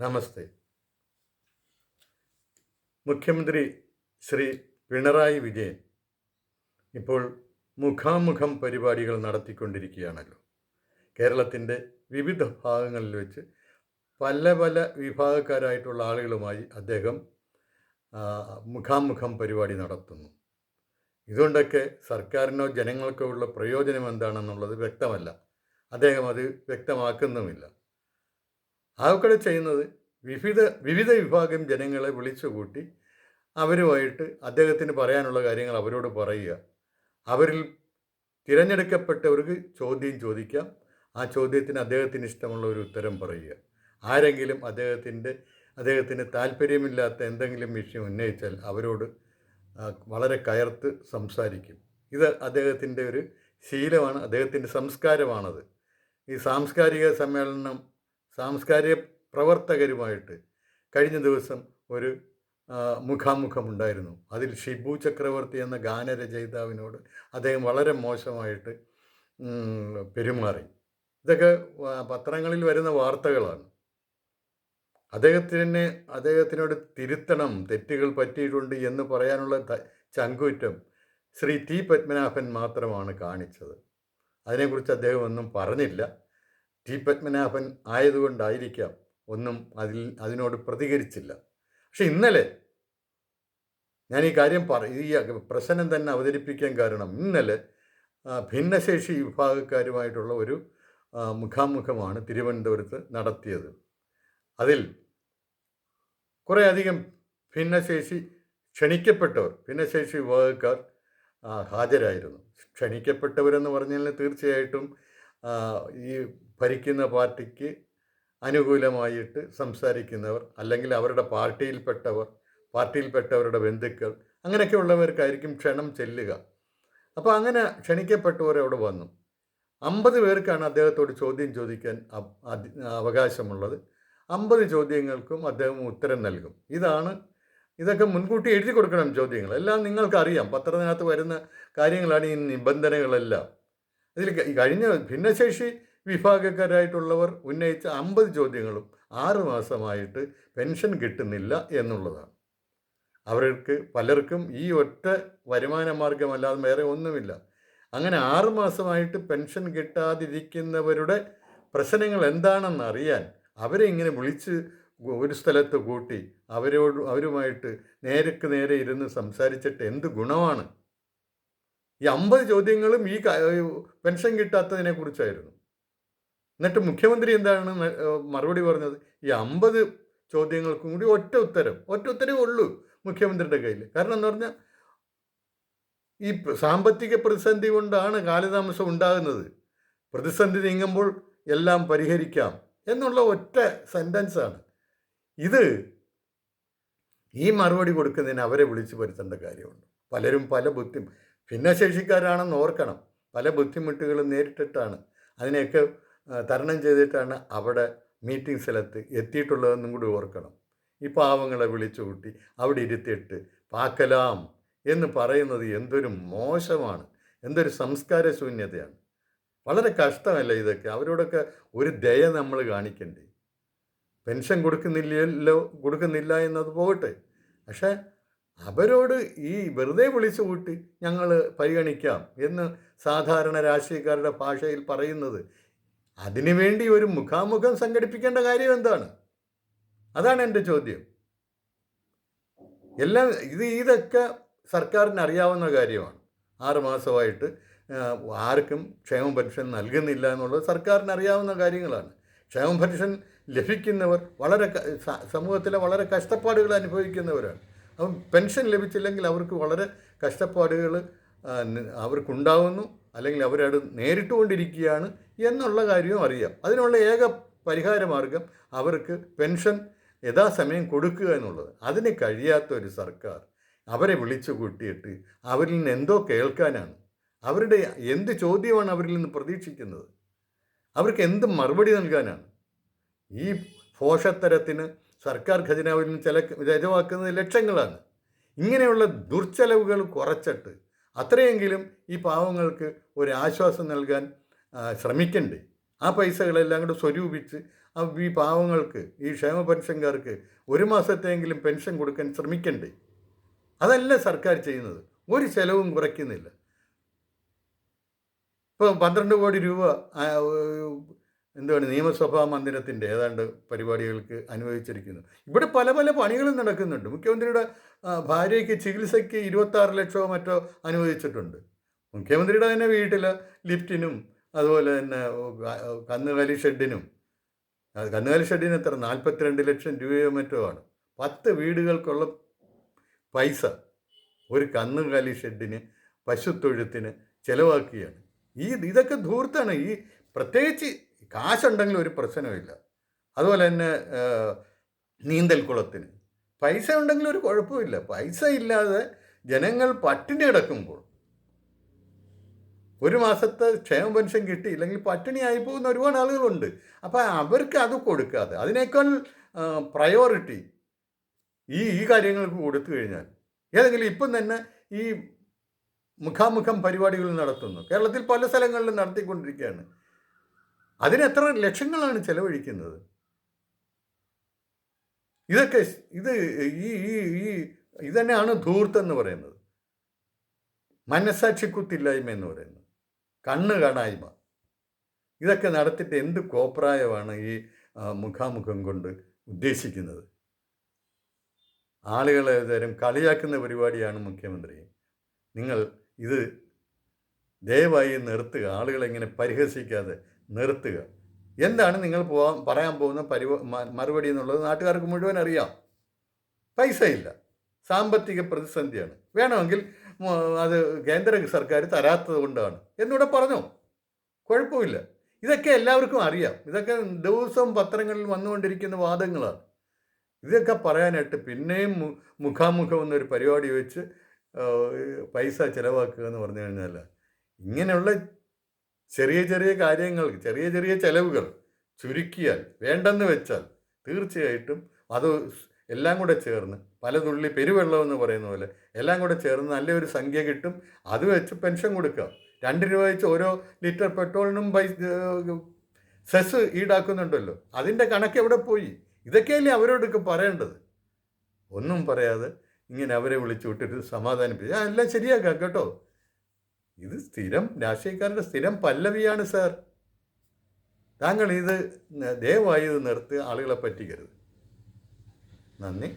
നമസ്തേ. മുഖ്യമന്ത്രി ശ്രീ പിണറായി വിജയൻ ഇപ്പോൾ മുഖാമുഖം പരിപാടികൾ നടത്തിക്കൊണ്ടിരിക്കുകയാണല്ലോ. കേരളത്തിന്റെ വിവിധ ഭാഗങ്ങളിൽ വെച്ച് പല പല വിഭാഗക്കാരായിട്ടുള്ള ആളുകളുമായി അദ്ദേഹം മുഖാമുഖം പരിപാടി നടത്തുന്നു. ഇതുകൊണ്ടൊക്കെ സർക്കാരിനോ ജനങ്ങൾക്കോ ഉള്ള പ്രയോജനം എന്താണെന്നുള്ളത് വ്യക്തമല്ല. അദ്ദേഹം അത് വ്യക്തമാക്കുന്നുമില്ല. അതൊക്കെ ചെയ്യുന്നത് വിവിധ വിവിധ വിഭാഗം ജനങ്ങളെ വിളിച്ചുകൂട്ടി അവരുമായിട്ട് അദ്ദേഹത്തിന് പറയാനുള്ള കാര്യങ്ങൾ അവരോട് പറയുക. അവരിൽ തിരഞ്ഞെടുക്കപ്പെട്ടവർക്ക് ചോദ്യം ചോദിക്കാം. ആ ചോദ്യത്തിന് അദ്ദേഹത്തിന് ഇഷ്ടമുള്ള ഒരു ഉത്തരം പറയുക. ആരെങ്കിലും അദ്ദേഹത്തിന്റെ അദ്ദേഹത്തിന് താല്പര്യമില്ലാത്ത എന്തെങ്കിലും വിഷയം ഉന്നയിച്ചാൽ അവരോട് വളരെ കയർത്ത് സംസാരിക്കും. ഇത് അദ്ദേഹത്തിന്റെ ഒരു ശീലമാണ് അദ്ദേഹത്തിന്റെ സംസ്കാരമാണത്. ഈ സാംസ്കാരിക സമ്മേളനം സാംസ്കാരിക പ്രവർത്തകരുമായിട്ട് കഴിഞ്ഞ ദിവസം ഒരു മുഖാമുഖമുണ്ടായിരുന്നു. അതിൽ ഷിബു ചക്രവർത്തി എന്ന ഗാനരചയിതാവിനോട് അദ്ദേഹം വളരെ മോശമായിട്ട് പെരുമാറി. ഇതൊക്കെ പത്രങ്ങളിൽ വരുന്ന വാർത്തകളാണ്. അദ്ദേഹത്തിന് അദ്ദേഹത്തിനോട് തിരുത്തണം തെറ്റുകൾ പറ്റിയിട്ടുണ്ട് എന്ന് പറയാനുള്ള ചങ്കൂറ്റം ശ്രീ ടി പത്മനാഭൻ മാത്രമാണ് കാണിച്ചത്. അതിനെക്കുറിച്ച് അദ്ദേഹം ഒന്നും പറഞ്ഞില്ല. ടി പത്മനാഭൻ ആയതുകൊണ്ടായിരിക്കാം ഒന്നും അതിൽ അതിനോട് പ്രതികരിച്ചില്ല. പക്ഷെ ഇന്നലെ ഞാൻ ഈ കാര്യം പറ ഈ പ്രശ്നം തന്നെ അവതരിപ്പിക്കാൻ കാരണം ഇന്നലെ ഭിന്നശേഷി വിഭാഗക്കാരുമായിട്ടുള്ള ഒരു മുഖാമുഖമാണ് തിരുവനന്തപുരത്ത് നടത്തിയത്. അതിൽ കുറേയധികം ഭിന്നശേഷി ക്ഷണിക്കപ്പെട്ടവർ ഭിന്നശേഷി വിഭാഗക്കാർ ഹാജരായിരുന്നു. ക്ഷണിക്കപ്പെട്ടവരെന്ന് പറഞ്ഞാൽ തീർച്ചയായിട്ടും ഈ ഭരിക്കുന്ന പാർട്ടിക്ക് അനുകൂലമായിട്ട് സംസാരിക്കുന്നവർ അല്ലെങ്കിൽ അവരുടെ പാർട്ടിയിൽപ്പെട്ടവർ പാർട്ടിയിൽപ്പെട്ടവരുടെ ബന്ധുക്കൾ അങ്ങനെയൊക്കെ ഉള്ളവർക്കായിരിക്കും ക്ഷണം ചെല്ലുക. അപ്പോൾ അങ്ങനെ ക്ഷണിക്കപ്പെട്ടവർ അവിടെ വന്നു. അമ്പത് പേർക്കാണ് അദ്ദേഹത്തോട് ചോദ്യം ചോദിക്കാൻ അവകാശമുള്ളത്. അമ്പത് ചോദ്യങ്ങൾക്കും അദ്ദേഹം ഉത്തരം നൽകും. ഇതാണ് ഇതൊക്കെ മുൻകൂട്ടി എഴുതി കൊടുക്കണം ചോദ്യങ്ങൾ. എല്ലാം നിങ്ങൾക്കറിയാം. പത്രത്തിനകത്ത് വരുന്ന കാര്യങ്ങളാണ് ഈ നിബന്ധനകളെല്ലാം. ഇതിൽ കഴിഞ്ഞ ഭിന്നശേഷി വിഭാഗക്കാരായിട്ടുള്ളവർ ഉന്നയിച്ച അമ്പത് ചോദ്യങ്ങളും ആറ് മാസമായിട്ട് പെൻഷൻ കിട്ടുന്നില്ല എന്നുള്ളതാണ്. അവർക്ക് പലർക്കും ഈ ഒറ്റ വരുമാന മാർഗമല്ലാതെ വേറെ ഒന്നുമില്ല. അങ്ങനെ ആറ് മാസമായിട്ട് പെൻഷൻ കിട്ടാതിരിക്കുന്നവരുടെ പ്രശ്നങ്ങൾ എന്താണെന്ന് അറിയാൻ അവരെ ഇങ്ങനെ വിളിച്ച് ഒരു സ്ഥലത്ത് കൂട്ടി അവരോട് അവരുമായിട്ട് നേരക്ക് നേരെ ഇരുന്ന് സംസാരിച്ചിട്ട് എന്ത് ഗുണമാണ്? ഈ അമ്പത് ചോദ്യങ്ങളും ഈ പെൻഷൻ കിട്ടാത്തതിനെ കുറിച്ചായിരുന്നു. എന്നിട്ട് മുഖ്യമന്ത്രി എന്താണ് മറുപടി പറഞ്ഞത്? ഈ അമ്പത് ചോദ്യങ്ങൾക്കും കൂടി ഒറ്റ ഉത്തരം ഒറ്റ ഉത്തരവേ ഉള്ളൂ മുഖ്യമന്ത്രിയുടെ കയ്യിൽ കാരണം എന്ന് പറഞ്ഞാൽ ഈ സാമ്പത്തിക പ്രതിസന്ധി കൊണ്ടാണ് കാലതാമസം ഉണ്ടാകുന്നത്. പ്രതിസന്ധി നീങ്ങുമ്പോൾ എല്ലാം പരിഹരിക്കാം എന്നുള്ള ഒറ്റ സെന്റൻസാണ് ഇത് ഈ മറുപടി കൊടുക്കുന്നതിന് അവരെ വിളിച്ചു വരുത്തേണ്ട കാര്യമുണ്ട്. പലരും പല ബുദ്ധി ഭിന്നശേഷിക്കാരാണെന്ന് ഓർക്കണം. പല ബുദ്ധിമുട്ടുകളും നേരിട്ടിട്ടാണ്. അതിനെയൊക്കെ തരണം ചെയ്തിട്ടാണ് അവിടെ മീറ്റിംഗ് സ്ഥലത്ത് എത്തിയിട്ടുള്ളതെന്നും കൂടി ഓർക്കണം. ഈ പാവങ്ങളെ വിളിച്ചു കൂട്ടി അവിടെ ഇരുത്തിയിട്ട് പാക്കലാം എന്ന് പറയുന്നത് എന്തൊരു മോശമാണ്. എന്തൊരു സംസ്കാര ശൂന്യതയാണ് വളരെ കഷ്ടമല്ല ഇതൊക്കെ? അവരോടൊക്കെ ഒരു ദയ നമ്മൾ കാണിക്കണ്ടേ? പെൻഷൻ കൊടുക്കുന്നില്ലല്ലോ കൊടുക്കുന്നില്ല എന്നത് പോകട്ടെ. പക്ഷേ അവരോട് ഈ വെറുതെ വിളിച്ചു കൂട്ടി ഞങ്ങൾ പരിഗണിക്കാം എന്ന് സാധാരണ രാഷ്ട്രീയക്കാരുടെ ഭാഷയിൽ പറയുന്നത് അതിനുവേണ്ടി ഒരു മുഖാമുഖം സംഘടിപ്പിക്കേണ്ട കാര്യം എന്താണ്? അതാണ് എന്റെ ചോദ്യം. എല്ലാം ഇത് ഇതൊക്കെ സർക്കാരിന് അറിയാവുന്ന കാര്യമാണ്. ആറ് മാസമായിട്ട് ആ, ആർക്കും ക്ഷേമ പെൻഷൻ നൽകുന്നില്ല എന്നുള്ളത് സർക്കാരിന് അറിയാവുന്ന കാര്യങ്ങളാണ്. ക്ഷേമ പെൻഷൻ ലഭിക്കുന്നവർ വളരെ സമൂഹത്തിലെ വളരെ കഷ്ടപ്പാടുകൾ അനുഭവിക്കുന്നവരാണ്. അപ്പം പെൻഷൻ ലഭിച്ചില്ലെങ്കിൽ അവർക്ക് വളരെ കഷ്ടപ്പാടുകൾ അവർക്കുണ്ടാകുന്നു അല്ലെങ്കിൽ അവരത് നേരിട്ടുകൊണ്ടിരിക്കുകയാണ് എന്നുള്ള കാര്യവും അറിയാം. അതിനുള്ള ഏക പരിഹാര മാർഗം അവർക്ക് പെൻഷൻ യഥാസമയം കൊടുക്കുക എന്നുള്ളത്. അതിന് കഴിയാത്ത ഒരു സർക്കാർ അവരെ വിളിച്ചു കൂട്ടിയിട്ട് അവരിൽ നിന്ന് എന്തോ കേൾക്കാനാണ്. അവരുടെ എന്ത് ചോദ്യമാണ് അവരിൽ നിന്ന് പ്രതീക്ഷിക്കുന്നത്? അവർക്ക് എന്ത് മറുപടി നൽകാനാണ്? ഈ പോഷത്തരത്തിന് സർക്കാർ ഖജനാവിൽ നിന്ന് ചില ചെലവാക്കുന്നത് ലക്ഷങ്ങളാണ്. ഇങ്ങനെയുള്ള ദുർച്ചെലവുകൾ കുറച്ചിട്ട് അത്രയെങ്കിലും ഈ പാവങ്ങൾക്ക് ഒരു ആശ്വാസം നൽകാൻ ശ്രമിക്കണ്ടേ. ആ പൈസകളെല്ലാം കൂടെ സ്വരൂപിച്ച് ഈ പാവങ്ങൾക്ക് ഈ ക്ഷേമ പെൻഷൻകാർക്ക് ഒരു മാസത്തെങ്കിലും പെൻഷൻ കൊടുക്കാൻ ശ്രമിക്കണ്ടേ. അതല്ല സർക്കാർ ചെയ്യുന്നത്. ഒരു ചെലവും കുറയ്ക്കുന്നില്ല. ഇപ്പോൾ പന്ത്രണ്ട് കോടി രൂപ എന്താണ് നിയമസഭാ മന്ദിരത്തിന്റെ ഏതാണ്ട് പരിപാടികൾക്ക് അനുവദിച്ചിരിക്കുന്നു. ഇവിടെ പല പല പണികളും നടക്കുന്നുണ്ട്. മുഖ്യമന്ത്രിയുടെ ഭാര്യയ്ക്ക് ചികിത്സയ്ക്ക് ഇരുപത്താറ് ലക്ഷമോ മറ്റോ അനുവദിച്ചിട്ടുണ്ട്. മുഖ്യമന്ത്രിയുടെ തന്നെ വീട്ടിൽ ലിഫ്റ്റിനും അതുപോലെ തന്നെ കന്നുകാലി ഷെഡിനും. കന്നുകാലി ഷെഡിന് എത്ര? നാൽപ്പത്തിരണ്ട് ലക്ഷം രൂപയോ മറ്റോ ആണ്. പത്ത് വീടുകൾക്കുള്ള പൈസ ഒരു കന്നുകാലി ഷെഡിന് പശുത്തൊഴുത്തിന് ചിലവാക്കുകയാണ്. ഈ ഇതൊക്കെ ധൂർത്താണ് ഈ പ്രത്യേകിച്ച് കാശുണ്ടെങ്കിൽ ഒരു പ്രശ്നമില്ല അതുപോലെ തന്നെ നീന്തൽ കുളത്തിന്. പൈസ ഉണ്ടെങ്കിൽ ഒരു കുഴപ്പമില്ല പൈസ ഇല്ലാതെ ജനങ്ങൾ പട്ടിണി കിടക്കുമ്പോൾ ഒരു മാസത്തെ ക്ഷേമ പെൻഷൻ കിട്ടിയില്ലെങ്കിൽ പട്ടിണിയായി പോകുന്ന ഒരുപാട് ആളുകളുണ്ട്. അപ്പോൾ അവർക്ക് അത് കൊടുക്കാതെ അതിനേക്കാൾ പ്രയോറിറ്റി ഈ ഈ കാര്യങ്ങൾക്ക് കൊടുത്തു കഴിഞ്ഞാൽ ഏതെങ്കിലും ഇപ്പം തന്നെ ഈ മുഖാമുഖം പരിപാടികൾ നടത്തുന്നു. കേരളത്തിൽ പല സ്ഥലങ്ങളിലും നടത്തിക്കൊണ്ടിരിക്കുകയാണ്. അതിന് എത്ര ലക്ഷങ്ങളാണ് ചെലവഴിക്കുന്നത്? ഇതൊക്കെ ഇത് ഈ ഈ ഈ ഇതന്നെയാണ് ധൂർത്തെന്ന് പറയുന്നത്. മനസാക്ഷിക്കുത്തില്ലായ്മ എന്ന് പറയുന്നത്. കണ്ണ് കാണായ്മ ഇതൊക്കെ നടത്തിയിട്ട് എന്ത് കോപ്രായമാണ് ഈ മുഖാമുഖം കൊണ്ട് ഉദ്ദേശിക്കുന്നത്? ആളുകളെ തരം കളിയാക്കുന്ന പരിപാടിയാണ് മുഖ്യമന്ത്രി. നിങ്ങൾ ഇത് ദയവായി നിർത്തുക. ആളുകളെ ഇങ്ങനെ പരിഹസിക്കാതെ നിർത്തുക. എന്താണ് നിങ്ങൾ പോകാൻ പറയാൻ പോകുന്ന പരിവ മറുപടി എന്നുള്ളത് നാട്ടുകാർക്ക് മുഴുവൻ അറിയാം. പൈസ ഇല്ല സാമ്പത്തിക പ്രതിസന്ധിയാണ്. വേണമെങ്കിൽ അത് കേന്ദ്ര സർക്കാർ തരാത്തത് കൊണ്ടാണ്. എന്നിവിടെ പറഞ്ഞു? കുഴപ്പമില്ല. ഇതൊക്കെ എല്ലാവർക്കും അറിയാം. ഇതൊക്കെ ദിവസവും പത്രങ്ങളിൽ വന്നുകൊണ്ടിരിക്കുന്ന വാദങ്ങളാണ്. ഇതൊക്കെ പറയാനായിട്ട് പിന്നെയും മുഖാമുഖം എന്നൊരു പരിപാടി വെച്ച് പൈസ ചിലവാക്കുക എന്ന് പറഞ്ഞു കഴിഞ്ഞാൽ ഇങ്ങനെയുള്ള ചെറിയ ചെറിയ കാര്യങ്ങൾ ചെറിയ ചെറിയ ചെലവുകൾ ചുരുക്കിയാൽ വേണ്ടെന്ന് വെച്ചാൽ തീർച്ചയായിട്ടും അത് എല്ലാം കൂടെ ചേർന്ന് പല തുള്ളി പെരുവെള്ളം എന്ന് പറയുന്ന പോലെ എല്ലാം കൂടെ ചേർന്ന് നല്ലൊരു സംഖ്യ കിട്ടും. അത് വെച്ച് പെൻഷൻ കൊടുക്കാം രണ്ട് രൂപ വെച്ച് ഓരോ ലിറ്റർ പെട്രോളിനും പൈസ സെസ് ഈടാക്കുന്നുണ്ടല്ലോ. അതിന്റെ കണക്ക് എവിടെ പോയി? ഇതൊക്കെയല്ലേ അവരോടൊക്കെ പറയേണ്ടത്? ഒന്നും പറയാതെ ഇങ്ങനെ അവരെ വിളിച്ചു വിട്ടിട്ട് സമാധാനിപ്പിച്ച്. എല്ലാം ശരിയാക്കാം കേട്ടോ. ഇത് സ്ഥിരം രാഷ്ട്രീയക്കാരുടെ സ്ഥിരം പല്ലവിയാണ് സാർ താങ്കൾ ഇത് ദയവായി ഇത് നിർത്തി ആളുകളെ പറ്റിക്കരുത്. നന്ദി.